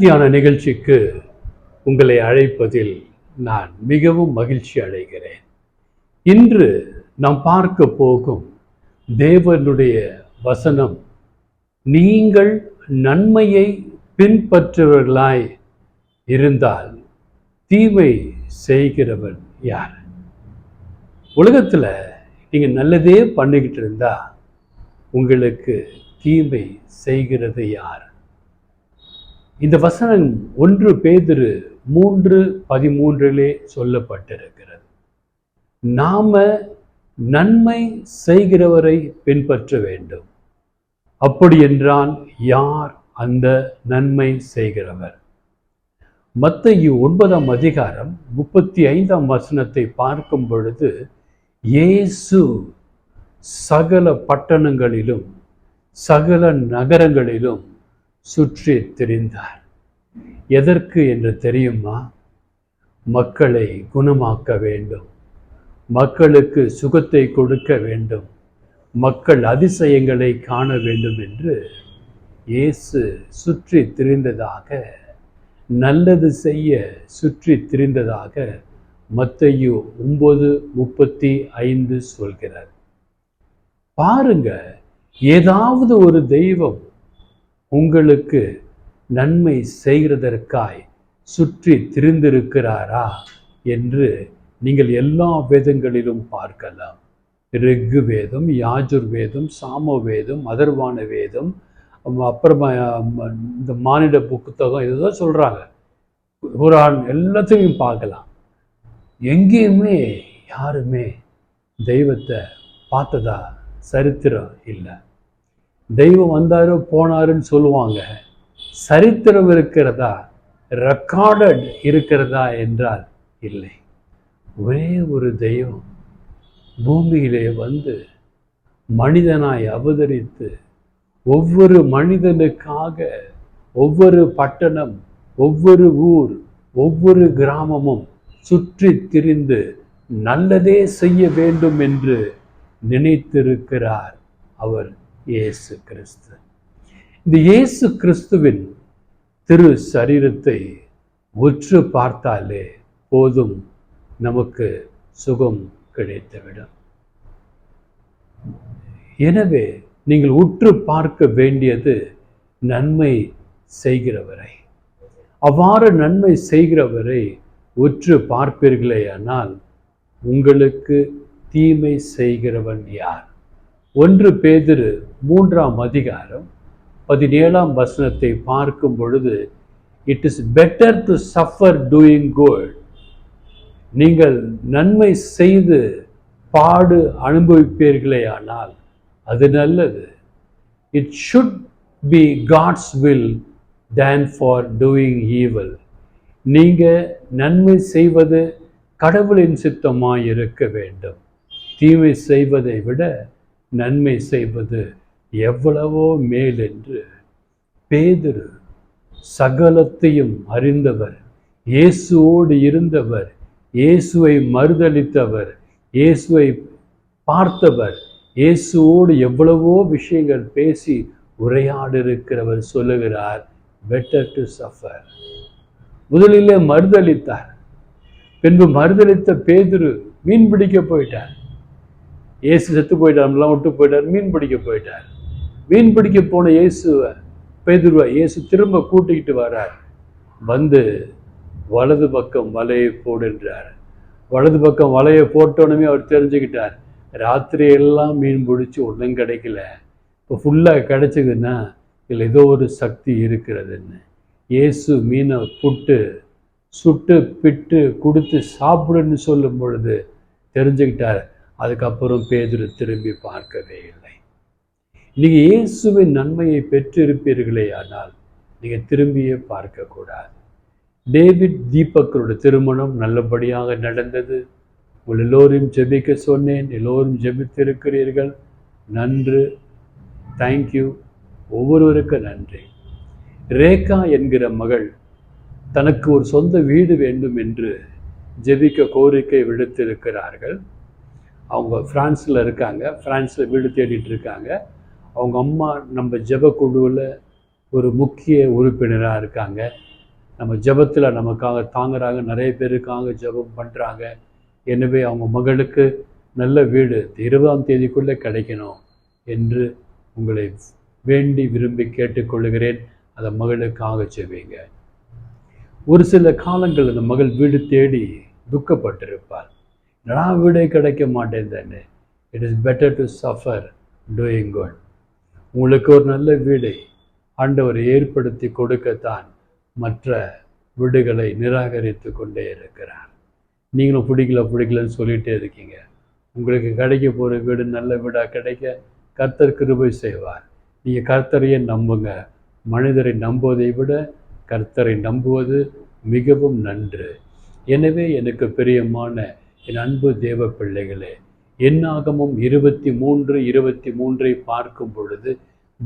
தியான நிகழ்ச்சிக்கு உங்களை அழைப்பதில் நான் மிகவும் மகிழ்ச்சி அடைகிறேன். இன்று நாம் பார்க்க போகும் தேவனுடைய வசனம் நீங்கள் நன்மையை பின்பற்றுவர்களாய் இருந்தால் தீமை செய்கிறவன் யார்? உலகத்தில் நீங்கள் நல்லதே பண்ணிக்கிட்டு இருந்தா உங்களுக்கு தீமை செய்கிறது யார்? இந்த வசனம் ஒன்று பேதிரு மூன்று பதிமூன்றிலே சொல்லப்பட்டிருக்கிறது. நாம நன்மை செய்கிறவரை பின்பற்ற வேண்டும். அப்படி என்றால் யார் அந்த நன்மை செய்கிறவர்? மத்தையு ஒன்பதாம் அதிகாரம் முப்பத்தி ஐந்தாம் வசனத்தை பார்க்கும் பொழுது இயேசு சகல பட்டணங்களிலும் சகல நகரங்களிலும் சுற்றி திரிந்தார். எதற்கு என்று தெரியுமா? மக்களை குணமாக்க வேண்டும். மக்களுக்கு சுகத்தை கொடுக்க வேண்டும். மக்கள் அதிசயங்களை காண வேண்டும் என்று இயேசு சுற்றி திரிந்ததாக நல்லது செய்ய சுற்றி திரிந்ததாக மத்தையு ஒன்பது முப்பத்தி ஐந்து சொல்கிறார். பாருங்க ஏதாவது ஒரு தெய்வம் உங்களுக்கு நன்மை செய்கிறதற்காய் சுற்றி திரிந்திருக்கிறாரா என்று நீங்கள் எல்லா வேதங்களிலும் பார்க்கலாம். ரிக்கு வேதம் யாஜுர் வேதம் சாம வேதம் அதர்வான வேதம் அப்புறமா இந்த மானிட புத்தகம் இதுதான் சொல்கிறாங்க குரான் எல்லாத்தையும் பார்க்கலாம். எங்கேயுமே யாருமே தெய்வத்தை பார்த்ததா சரித்திரம் இல்லை. தெய்வம் வந்தாரோ போனாருன்னு சொல்லுவாங்க. சரித்திரம் இருக்கிறதா? ரெக்கார்டட் இருக்கிறதா என்றால் இல்லை. ஒரே ஒரு தெய்வம் பூமியிலே வந்து மனிதனாய் அவதரித்து ஒவ்வொரு மனிதனுக்காக ஒவ்வொரு பட்டணம் ஒவ்வொரு ஊர் ஒவ்வொரு கிராமமும் சுற்றி திரிந்து நல்லதே செய்ய வேண்டும் என்று நினைத்திருக்கிறார் அவர். இயேசு கிறிஸ்து. இந்த இயேசு கிறிஸ்துவின் திரு சரீரத்தை உற்று பார்த்தாலே போதும் நமக்கு சுகம் கிடைத்துவிடும். எனவே நீங்கள் உற்று பார்க்க வேண்டியது நன்மை செய்கிறவரை. அவ்வாறு நன்மை செய்கிறவரை உற்று பார்ப்பீர்களேயானால் உங்களுக்கு தீமை செய்கிறவன் யார்? ஒன்று பேதிரு மூன்றாம் அதிகாரம் பதினேழாம் வசனத்தை பார்க்கும் பொழுது it is better to suffer doing good நீங்கள் நன்மை செய்து பாடு அனுபவிப்பீர்களே ஆனால் அது நல்லது. It should be God's will than for doing evil நீங்கள் நன்மை செய்வது கடவுளின் சித்தமாக இருக்க வேண்டும். தீமை செய்வதை விட நன்மை செய்வது எவ்வளவோ மேல் என்று பேதுரு சகலத்தையும் அறிந்தவர் இயேசுவோடு இருந்தவர் இயேசுவை மறுதளித்தவர் இயேசுவை பார்த்தவர் இயேசுவோடு எவ்வளவோ விஷயங்கள் பேசி உரையாடிருக்கிறவர் சொல்லுகிறார் பெட்டர் டு சஃபர் முதலிலே மறுதளித்தார் பின்பு மறுதளித்த பேதுரு மீன் பிடிக்க போயிட்டார். இயேசு செத்து போயிட்டார்லாம் விட்டு போயிட்டார் மீன் பிடிக்க போயிட்டார். மீன் பிடிக்க போன இயேசுவை பேதுருவா இயேசு திரும்ப கூட்டிக்கிட்டு வரார். வந்து வலது பக்கம் வலையை போடுன்றார் வலது பக்கம் வலையை போட்டோன்னே அவர் தெரிஞ்சுக்கிட்டார். ராத்திரி எல்லாம் மீன் பிடிச்சி ஒன்றும் கிடைக்கல. இப்போ ஃபுல்லாக கிடைச்சதுன்னா இதில் ஏதோ ஒரு சக்தி இருக்கிறதுன்னு. இயேசு மீனை புட்டு சுட்டு பிட்டு கொடுத்து சாப்பிடுன்னு சொல்லும் பொழுது தெரிஞ்சுக்கிட்டார். அதுக்கப்புறம் பேதுரு திரும்பி பார்க்கவே இல்லை. நீங்கள் இயேசுவின் நன்மையை பெற்றிருப்பீர்களே ஆனால் நீங்கள் திரும்பியே பார்க்கக்கூடாது. டேவிட் தீபக்கரோட திருமணம் நல்லபடியாக நடந்தது. உங்கள் எல்லோரையும் ஜெபிக்க சொன்னேன் எல்லோரும் ஜெபித்திருக்கிறீர்கள். நன்று. தேங்க்யூ ஒவ்வொருவருக்கு நன்றி. ரேகா என்கிற மகள் தனக்கு ஒரு சொந்த வீடு வேண்டும் என்று ஜெபிக்க கோரிக்கை விடுத்திருக்கிறார்கள். அவங்க ஃப்ரான்ஸில் இருக்காங்க. ஃப்ரான்ஸில் வீடு தேடிட்டு இருக்காங்க. அவங்க அம்மா நம்ம ஜெப குழுவில் ஒரு முக்கிய உறுப்பினராக இருக்காங்க. நம்ம ஜெபத்தில் நமக்காக தாங்குறாங்க. நிறைய பேருக்காக ஜெபம் பண்ணுறாங்க எனவே அவங்க மகளுக்கு நல்ல வீடு இருபதாம் தேதிக்குள்ளே கிடைக்கணும் என்று உங்களை வேண்டி விரும்பி கேட்டுக்கொள்கிறேன். அந்த மகளுக்காக செய்வீங்க. ஒரு சில காலங்கள் அந்த மகள் வீடு தேடி துக்கப்பட்டிருப்பார் நான் வீடே கிடைக்க மாட்டேன் it is better to suffer doing good உங்களுக்கு ஒரு நல்ல வீடை ஆண்டவர் ஏற்படுத்தி கொடுக்கத்தான் மற்ற வீடுகளை நிராகரித்து கொண்டே இருக்கிறார். நீங்களும் பிடிக்கல பிடிக்கலன்னு சொல்லிகிட்டே இருக்கீங்க. உங்களுக்கு கிடைக்க போகிற வீடு நல்ல வீடாக கிடைக்க கர்த்தர் கிருபை செய்வார். நீங்கள் கர்த்தரையே நம்புங்க. மனிதரை நம்புவதை விட கர்த்தரை நம்புவது மிகவும் நன்று. எனவே எனக்கு பிரியமான என் அன்பு தேவ பிள்ளைகளே என்னாகமும் இருபத்தி மூன்று இருபத்தி மூன்றை பார்க்கும் பொழுது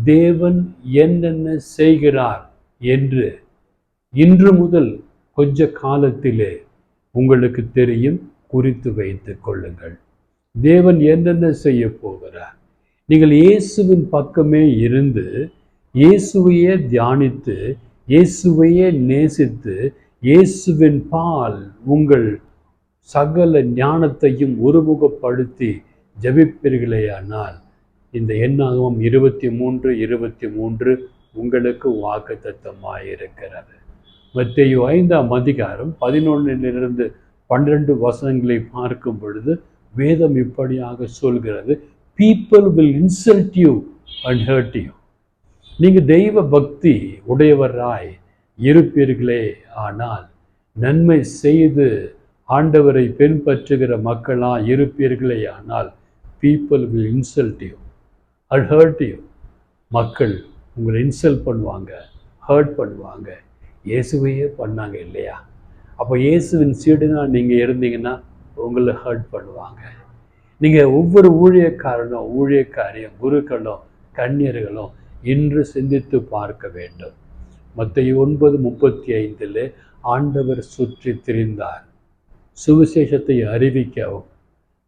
தேவன் என்னென்ன செய்கிறார் என்று இன்று முதல் கொஞ்ச காலத்திலே உங்களுக்கு தெரியும் குறித்து வைத்துக் கொள்ளுங்கள். தேவன் என்னென்ன செய்ய போகிறார்? நீங்கள் இயேசுவின் பக்கமே இருந்து இயேசுவையே தியானித்து இயேசுவையே நேசித்து இயேசுவின் பால் உங்கள் சகல ஞானத்தையும் ஒருமுகப்படுத்தி ஜபிப்பீர்களேயானால் இந்த எண்ணாகவும் இருபத்தி மூன்று இருபத்தி மூன்று உங்களுக்கு வாக்கு தத்தமாயிருக்கிறது ஐந்தாம் அதிகாரம் பதினொன்னிலிருந்து பன்னிரண்டு வசனங்களை பார்க்கும் பொழுது வேதம் இப்படியாக சொல்கிறது people will insult you and hurt you நீங்கள் தெய்வ பக்தி உடையவராய் இருப்பீர்களே ஆனால் நன்மை செய்து ஆண்டவரை பின்பற்றுகிற மக்களாக இருப்பீர்களே ஆனால் people will insult you all hurt you மக்கள் உங்களை இன்சல்ட் பண்ணுவாங்க ஹர்ட் பண்ணுவாங்க. இயேசுவையே பண்ணாங்க இல்லையா? அப்போ இயேசுவின் சீடுனா நீங்கள் இருந்தீங்கன்னா உங்களை ஹர்ட் பண்ணுவாங்க. நீங்கள் ஒவ்வொரு ஊழியக்காரனும் ஊழியக்காரியும் குருக்களும் கன்னியர்களும் இன்று சிந்தித்து பார்க்க வேண்டும். மற்ற ஒன்பது முப்பத்தி ஐந்தில் ஆண்டவர் சுற்றி திரிந்தார். சுவிசேஷத்தை அறிவிக்கவும்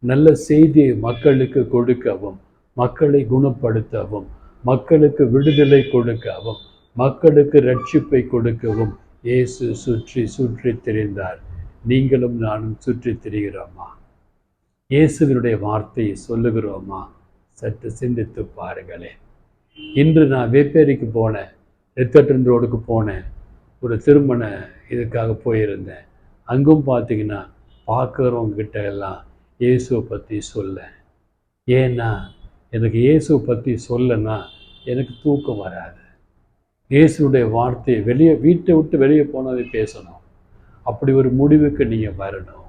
நல்ல செய்தியை மக்களுக்கு கொடுக்கவும் மக்களை குணப்படுத்தவும் மக்களுக்கு விடுதலை கொடுக்கவும் மக்களுக்கு ரட்சிப்பை கொடுக்கவும் இயேசு சுற்றி சுற்றி திரிந்தார். நீங்களும் நானும் சுற்றி திரிகிறோமா? இயேசுவினுடைய வார்த்தையை சொல்லுகிறோமா? சற்று சிந்தித்து பாருங்களேன். இன்று நான் வேப்பேரிக்கு போனேன். ரெத்தட்டன் ரோடுக்கு போனேன். ஒரு திருமண இதுக்காக போயிருந்தேன். அங்கும் பார்த்தீங்கன்னா பார்க்குறவங்கிட்ட எல்லாம் இயேசுவை பற்றி சொல்ல. ஏன்னா எனக்கு இயேசுவை பற்றி சொல்லனா எனக்கு தூக்கம் வராது. இயேசுடைய வார்த்தையை வெளியே வீட்டை விட்டு வெளியே போனதை பேசணும். அப்படி ஒரு முடிவுக்கு நீங்கள் வரணும்.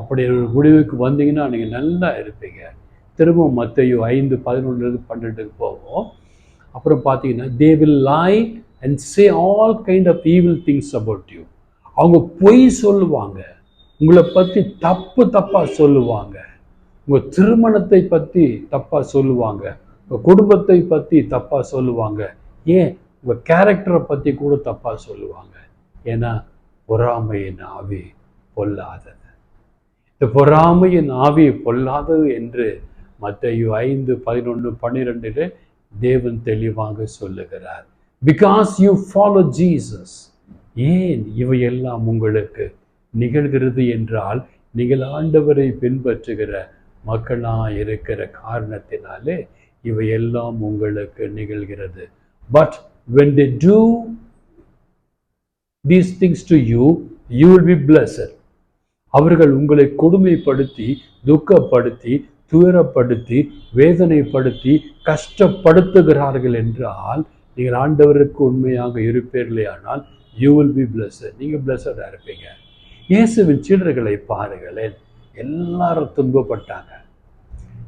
அப்படி ஒரு முடிவுக்கு வந்தீங்கன்னா நீங்கள் நல்லா இருப்பீங்க. திரும்பவும் மற்றையும் ஐந்து பதினொன்றுலேருந்து பன்னெண்டுக்கு போவோம். அப்புறம் பார்த்தீங்கன்னா they will lie and say all kind of evil things about you அவங்க பொய் சொல்லுவாங்க. உங்களை பற்றி தப்பு தப்பாக சொல்லுவாங்க. உங்கள் திருமணத்தை பற்றி தப்பாக சொல்லுவாங்க. உங்கள் குடும்பத்தை பற்றி தப்பாக சொல்லுவாங்க. ஏன்? உங்கள் கேரக்டரை பற்றி கூட தப்பாக சொல்லுவாங்க. ஏன்னா பொறாமையின் ஆவி பொல்லாதது. இந்த பொறாமையின் ஆவி பொல்லாதது என்று மற்றையோ ஐந்து பதினொன்று பன்னிரெண்டில் தேவன் தெளிவாக சொல்லுகிறார். பிகாஸ் யூ ஃபாலோ ஜீசஸ் ஏன் இவையெல்லாம் உங்களுக்கு நிகழ்கிறது என்றால் நீங்கள் ஆண்டவரை பின்பற்றுகிற மக்களாக இருக்கிற காரணத்தினாலே இவையெல்லாம் உங்களுக்கு நிகழ்கிறது. But when the do these things to you you will be blessed. அவர்கள் உங்களை கொடுமைப்படுத்தி துக்கப்படுத்தி துயரப்படுத்தி வேதனைப்படுத்தி கஷ்டப்படுத்துகிறார்கள் என்றால் நீங்கள் ஆண்டவருக்கு உண்மையாக இருப்பீர்களே ஆனால் யூ வில் பி பிளஸ்ட் நீங்கள் பிளஸடாக இருப்பீங்க. இயேசுவின் சீடர்களை பாருங்களேன். எல்லாரும் துன்பப்பட்டாங்க.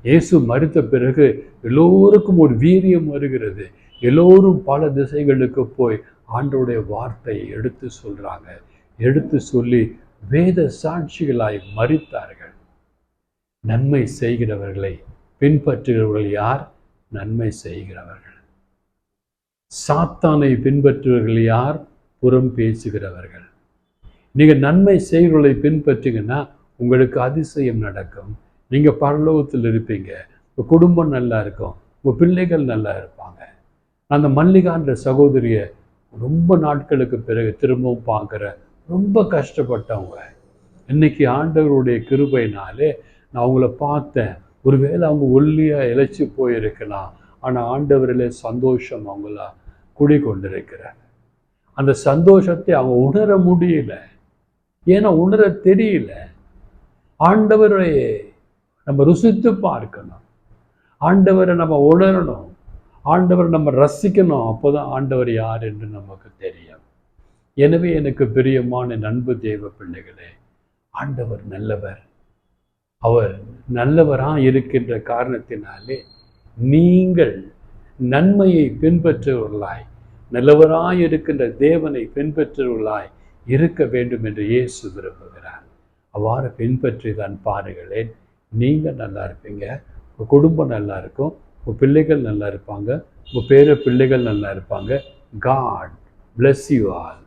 இயேசு மறுத்த பிறகு எல்லோருக்கும் ஒரு வீரியம் வருகிறது. எல்லோரும் பல திசைகளுக்கு போய் ஆண்டோடைய வார்த்தையை எடுத்து சொல்றாங்க. எடுத்து சொல்லி வேத சாட்சிகளாய் மறித்தார்கள். நன்மை செய்கிறவர்களை பின்பற்றுகிறவர்கள் யார்? நன்மை செய்கிறவர்கள். சாத்தானை பின்பற்றுவர்கள் யார்? புறம் பேசுகிறவர்கள். நீங்கள் நன்மை செய்கிறவர்களை பின்பற்றிங்கன்னா உங்களுக்கு அதிசயம் நடக்கும். நீங்கள் பரலோகத்தில் இருப்பீங்க. உங்கள் குடும்பம் நல்லா இருக்கும். உங்கள் பிள்ளைகள் நல்லா இருப்பாங்க. அந்த மல்லிகான்ற சகோதரியை ரொம்ப நாட்களுக்கு பிறகு திரும்பவும் பார்க்குற ரொம்ப கஷ்டப்பட்டவங்க. இன்னைக்கு ஆண்டவருடைய கிருபைனாலே நான் அவங்கள பார்த்தேன். ஒருவேளை அவங்க ஒல்லியாக இழைச்சி போயிருக்கலாம். ஆனால் ஆண்டவரில் சந்தோஷம் அவங்கள குடிக்கொண்டிருக்கிறார் அந்த சந்தோஷத்தை அவங்க உணர முடியல. ஏன்னா உணர தெரியல. ஆண்டவரை நம்ம ருசித்து பார்க்கணும். ஆண்டவரை நம்ம உணரணும். ஆண்டவரை நம்ம ரசிக்கணும். அப்போதான் ஆண்டவர் யார் என்று நமக்கு தெரியும். எனவே எனக்கு பிரியமான நண்பு தேவ பிள்ளைகளே ஆண்டவர் நல்லவர். அவர் நல்லவராக இருக்கின்ற காரணத்தினாலே நீங்கள் நன்மையை பின்பற்றுவர்களாய் நல்லவராய் இருக்கின்ற தேவனை பின்பற்றுவர்களாய் இருக்க வேண்டும் என்று இயேசு விரும்புகிறார். அவ்வாறு பின்பற்றி தான் பாருங்களேன். நீங்கள் நல்லா இருப்பீங்க. உங்கள் குடும்பம் நல்லா இருக்கும். உங்கள் பிள்ளைகள் நல்லா இருப்பாங்க. உங்கள் பேர பிள்ளைகள் நல்லா இருப்பாங்க. God bless you all